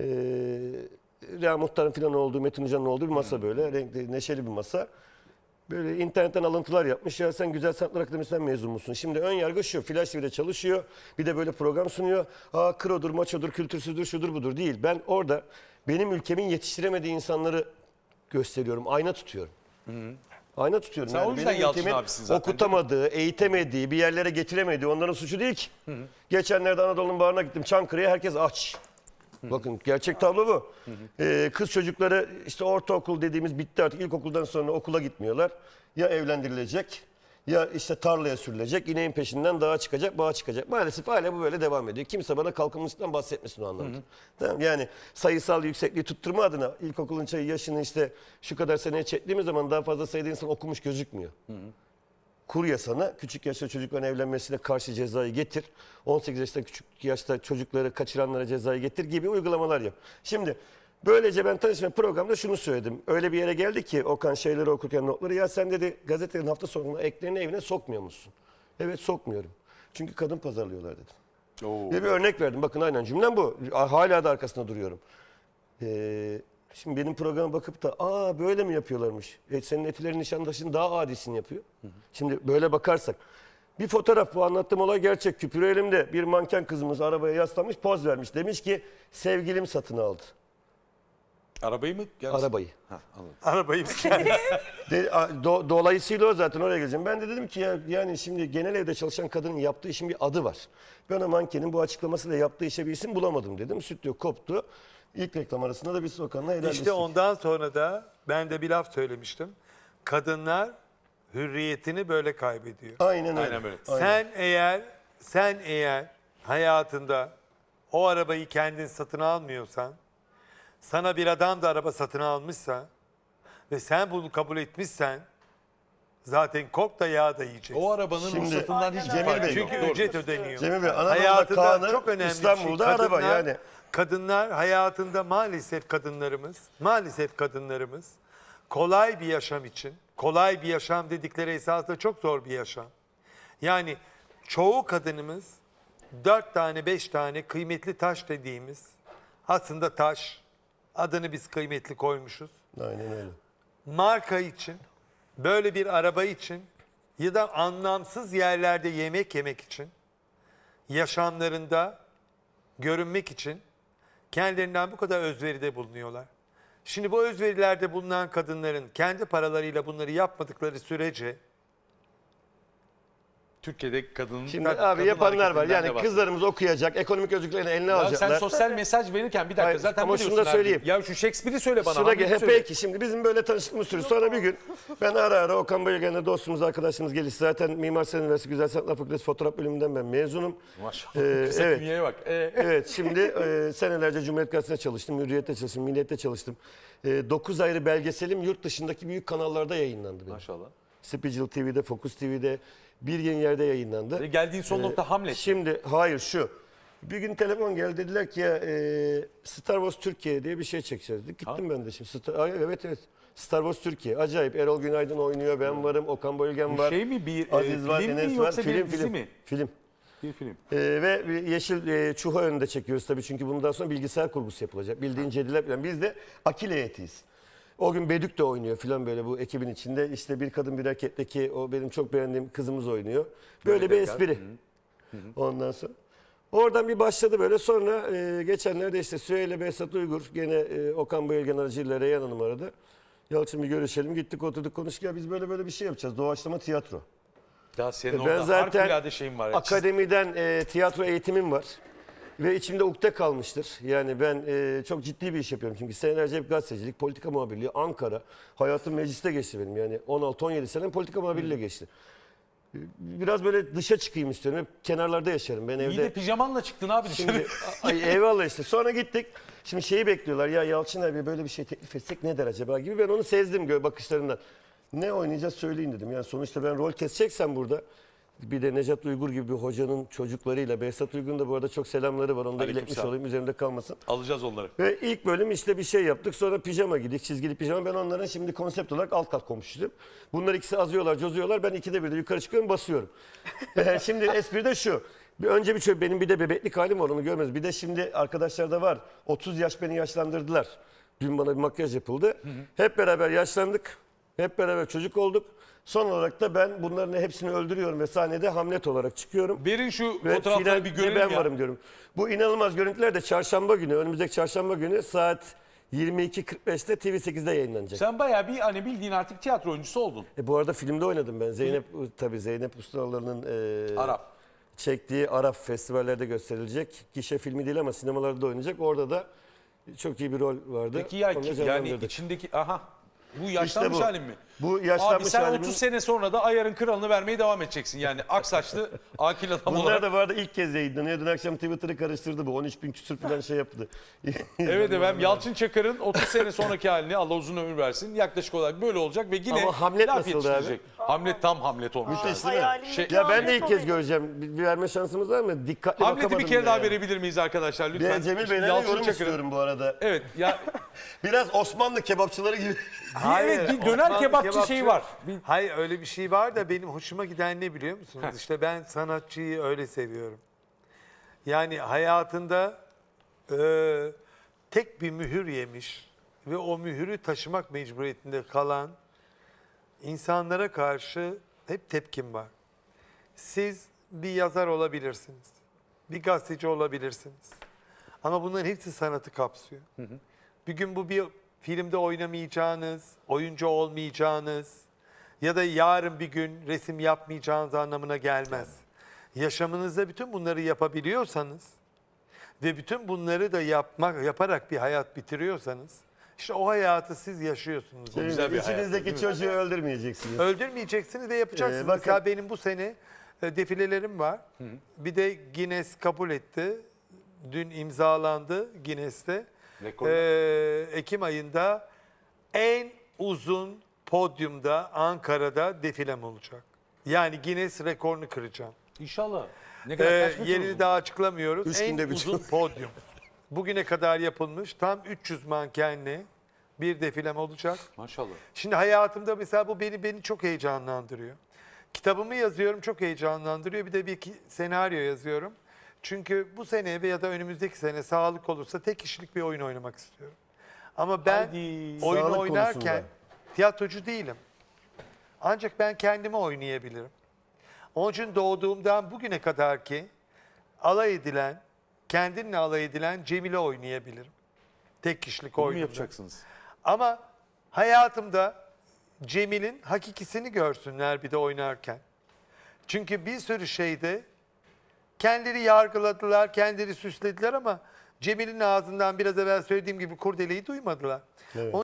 Ee, Reha Muhtar'ın falan olduğu, Metin Hoca'nın olduğu bir masa böyle. Renkli, neşeli bir masa. Böyle internetten alıntılar yapmış. Ya sen Güzel Sanatlar Akademisi'nden mezun musun? Şimdi ön yargı şu. Flash TV'de çalışıyor. Bir de böyle program sunuyor. Aa krodur, maçodur, kültürsüzdür, şudur budur değil. Ben orada benim ülkemin yetiştiremediği insanları gösteriyorum. Ayna tutuyorum. Ayna tutuyorum. Sen o yüzden benim Yalçın abisin zaten, Okutamadığı, eğitemediği, bir yerlere getiremediği onların suçu değil ki. Geçenlerde Anadolu'nun bağrına gittim. Çankırı'ya herkes aç. Bakın gerçek tablo bu. Ee, kız çocukları işte ortaokul dediğimiz bitti artık. İlkokuldan sonra okula gitmiyorlar. Ya evlendirilecek ya işte tarlaya sürülecek. ineğin peşinden dağa çıkacak, bağa çıkacak. Maalesef hala bu böyle devam ediyor. Kimse bana kalkınmışlıktan bahsetmesin o anlamda. Tamam, yani sayısal yüksekliği tutturma adına ilkokulun çayı yaşını işte şu kadar seneye çektiğimiz zaman daha fazla sayıda insan okumuş gözükmüyor kur yasanı küçük yaşta çocukların evlenmesine karşı cezayı getir. 18 yaşta küçük yaşta çocukları kaçıranlara cezayı getir gibi uygulamalar yap. Şimdi böylece ben tanışma programda şunu söyledim. Öyle bir yere geldi ki Okan şeyleri okurken notları ya sen dedi gazetelerin hafta sonunda eklerini evine sokmuyor musun? Evet sokmuyorum. Çünkü kadın pazarlıyorlar dedim. Oo. Ve bir örnek verdim. Bakın aynen cümlem bu. Hala da arkasında duruyorum. Ee, şimdi benim programa bakıp da aa böyle mi yapıyorlarmış? E, senin etilerin nişandaşın daha adisini yapıyor. Şimdi böyle bakarsak. Bir fotoğraf bu anlattığım olay gerçek. Küpürü elimde. Bir manken kızımız arabaya yaslanmış poz vermiş. Demiş ki sevgilim satın aldı Arabayı mı? Yarısı- arabayı. Ha, anladım. Arabayı De, a- do- dolayısıyla o zaten oraya geleceğim. Ben de dedim ki ya yani şimdi genel evde çalışan kadının yaptığı işin bir adı var. Ben o mankenin bu açıklamasıyla yaptığı işe bir isim bulamadım dedim. Stüdyo koptu. İlk reklam arasında da biz Okan'la helalleştik. İşte ondan sonra da ben de bir laf söylemiştim. Kadınlar hürriyetini böyle kaybediyor. Aynen öyle. Aynen böyle. Sen eğer sen eğer hayatında o arabayı kendin satın almıyorsan, sana bir adam da araba satın almışsa ve sen bunu kabul etmişsen zaten kok da yağ da yiyeceksin. O arabanın Şimdi- ruhsatından hiç Cemil farkı Bey, yok. Çünkü Doğru ücret ödeniyor. Cemil Bey, Anadolu'da Hayatında Kaan'ı, çok önemli İstanbul'da bir şey. araba yani. Kadınlar hayatında maalesef kadınlarımız, maalesef kadınlarımız kolay bir yaşam için, kolay bir yaşam dedikleri esasında çok zor bir yaşam. Yani çoğu kadınımız dört tane beş tane kıymetli taş dediğimiz aslında taş adını biz kıymetli koymuşuz Aynen öyle. marka için, böyle bir araba için ya da anlamsız yerlerde yemek yemek için, yaşamlarında görünmek için kendilerinden bu kadar özveride bulunuyorlar. Şimdi bu özverilerde bulunan kadınların kendi paralarıyla bunları yapmadıkları sürece Türkiye'de kadının Şimdi kadın abi yapanlar var. hareketinden de Yani kızlarımız okuyacak, ekonomik özgürlüklerini eline Ya alacaklar. sen sosyal mesaj verirken bir dakika Hayır, zaten ama şunu biliyorsun da abi. söyleyeyim. Ya şu Shakespeare'i söyle bana. Şuna Hamlet'i gel, söyle. peki şimdi bizim böyle tanıştığımız sürü. Sonra bir gün ben ara ara Okan Bayülgen'le dostumuz, arkadaşımız gelişti. Zaten Mimar Sinan Üniversitesi Güzel Sanatlar Fakültesi fotoğraf bölümünden ben mezunum. Maşallah. Ee, Kısa evet. künyeye bak. Ee, Evet şimdi e, senelerce Cumhuriyet Gazetesi'nde çalıştım, Hürriyet'te çalıştım, Milliyet'te çalıştım. 9 ayrı belgeselim yurt dışındaki büyük kanallarda yayınlandı benim. Maşallah. Spiegel TV'de, Focus TV'de bir yeni yerde yayınlandı. Ve geldiğin son nokta Hamlet. Şimdi hayır şu. Bir gün telefon geldi dediler ki ya e, Star Wars Türkiye diye bir şey çekeceğiz. Gittim ben de şimdi. Star, Ay, evet evet. Star Wars Türkiye. Acayip. Erol Günaydın oynuyor. Ben varım. Okan Bayülgen Bu var. şey mi bir Aziz e, var. film mi Enes var. yoksa Film bir dizi film. mi? Film. Bir film. Ee, ve bir yeşil e, çuha önünde çekiyoruz tabii çünkü bundan sonra bilgisayar kurgusu yapılacak. Bildiğin cediler falan. Biz de akil heyetiyiz. O gün Bedük de oynuyor falan böyle bu ekibin içinde. İşte bir kadın bir erkekteki o benim çok beğendiğim kızımız oynuyor. Böyle bir Tekrar. espri. Ondan sonra. Oradan bir başladı böyle. Sonra e, geçenlerde işte Süheyla Behzat Uygur gene e, Okan Bayülgen aracıyla Reyhan Hanım aradı. Yalçın bir görüşelim. Gittik oturduk konuştuk. Ya biz böyle böyle bir şey yapacağız. Doğaçlama tiyatro. Ya senin Ben orada zaten harikulade şeyin var. ya. akademiden e, tiyatro eğitimim var. Ve içimde ukde kalmıştır. Yani ben e, çok ciddi bir iş yapıyorum. Çünkü senelerce hep gazetecilik, politika muhabirliği, Ankara. Hayatım mecliste geçti benim. Yani 16-17 senem politika muhabirliğiyle geçti. E, Biraz böyle dışa çıkayım istiyorum. Hep kenarlarda yaşarım. Ben İyi evde... de pijamanla çıktın abi dışarı. Şimdi ay, eyvallah işte. Sonra gittik. Şimdi şeyi bekliyorlar. Ya Yalçın abi böyle bir şey teklif etsek ne der acaba gibi. Ben onu sezdim bakışlarından. Ne oynayacağız söyleyin dedim. Yani sonuçta ben rol keseceksem burada bir de Necat Uygur gibi bir hocanın çocuklarıyla Behzat Uygur'un da bu arada çok selamları var. Onu da Aleyküm iletmiş selam. olayım üzerimde kalmasın. Alacağız onları. Ve ilk bölüm işte bir şey yaptık. Sonra pijama giydik. Çizgili pijama. Ben onların şimdi konsept olarak alt kat komşusuyum. Bunlar ikisi azıyorlar, cozuyorlar. Ben ikide bir de yukarı çıkıyorum basıyorum. Şimdi espri de şu. Bir önce bir şöyle benim bir de bebeklik halim var onu görmez. Bir de şimdi arkadaşlarda var. 30 yaş beni yaşlandırdılar. Dün bana bir makyaj yapıldı. Hep beraber yaşlandık. Hep beraber çocuk olduk. Son olarak da ben bunların hepsini öldürüyorum ve sahnede Hamlet olarak çıkıyorum. Verin şu Ve fotoğrafları bir görelim ben ya. varım diyorum. Bu inanılmaz görüntüler de çarşamba günü, önümüzdeki çarşamba günü saat 22.45'te TV8'de yayınlanacak. Sen bayağı bir hani bildiğin artık tiyatro oyuncusu oldun. E, bu arada filmde oynadım ben. Zeynep tabii Zeynep Ustaoğlu'nun e, Arap. çektiği Arap festivallerde gösterilecek. Gişe filmi değil ama sinemalarda da oynayacak. Orada da çok iyi bir rol vardı. Peki ya Onu da yani canlandırdık. içindeki aha bu yaşlanmış bu. halin mi? Bu yaşlanmış Abi sen halimin- 30 sene sonra da ayarın kralını vermeye devam edeceksin yani. Aksaçlı akil adam Bunlar olarak. da vardı ilk kez yayınlanıyor. Dün akşam Twitter'ı karıştırdı bu. 13 bin küsür falan şey yaptı. Evet efendim Yalçın Çakır'ın 30 sene sonraki halini Allah uzun ömür versin. Yaklaşık olarak böyle olacak ve yine Ama Hamlet laf nasıldı yetiştirecek. Hamlet tam Hamlet olmuş. Müthiş değil mi? Şey- Ya ben de ilk kez göreceğim. Bir, bir verme şansımız var mı? Dikkatli Hamlet'i bakamadım bir kere bile daha yani. verebilir miyiz arkadaşlar lütfen? Ben Cemil Bey'den de Yalçın yorum Çakır'ın. istiyorum bu arada. Evet ya Biraz Osmanlı kebapçıları gibi. evet bir döner Osmanlı kebapçı şeyi var. Bir- Hayır öyle bir şey var da benim hoşuma giden ne biliyor musunuz? İşte ben sanatçıyı öyle seviyorum. Yani hayatında e, tek bir mühür yemiş ve o mühürü taşımak mecburiyetinde kalan insanlara karşı hep tepkim var. Siz bir yazar olabilirsiniz. Bir gazeteci olabilirsiniz. Ama bunların hepsi sanatı kapsıyor. Bir gün bu bir filmde oynamayacağınız, oyuncu olmayacağınız ya da yarın bir gün resim yapmayacağınız anlamına gelmez. Yaşamınızda bütün bunları yapabiliyorsanız ve bütün bunları da yapmak yaparak bir hayat bitiriyorsanız işte o hayatı siz yaşıyorsunuz. güzel bir hayat. İçinizdeki çocuğu öldürmeyeceksiniz. Öldürmeyeceksiniz ve yapacaksınız. Ee, bakın- Mesela benim bu sene e, defilelerim var. Bir de Guinness kabul etti. Dün imzalandı Guinness'te. Rekor. Ee, Ekim ayında en uzun podyumda Ankara'da defilem olacak. Yani Guinness rekorunu kıracağım. İnşallah. Ne kadar Ee, kaç metre yerini uzun? daha açıklamıyoruz. Üç en günde bitiyor. uzun podyum. Bugüne kadar yapılmış tam 300 mankenli bir defilem olacak. Maşallah. Şimdi hayatımda mesela bu beni beni çok heyecanlandırıyor. Kitabımı yazıyorum çok heyecanlandırıyor. Bir de bir senaryo yazıyorum. Çünkü bu sene veya da önümüzdeki sene sağlık olursa tek kişilik bir oyun oynamak istiyorum. Ama ben Haydi. oyunu Sağlık oynarken konusunda. tiyatrocu değilim. Ancak ben kendimi oynayabilirim. Onun için doğduğumdan bugüne kadar ki alay edilen, kendinle alay edilen Cemile oynayabilirim. Tek kişilik Bunu mu yapacaksınız? Ama hayatımda Cemil'in hakikisini görsünler bir de oynarken. Çünkü bir sürü şeyde kendileri yargıladılar, kendileri süslediler ama Cemil'in ağzından biraz evvel söylediğim gibi kurdeleyi duymadılar. Evet.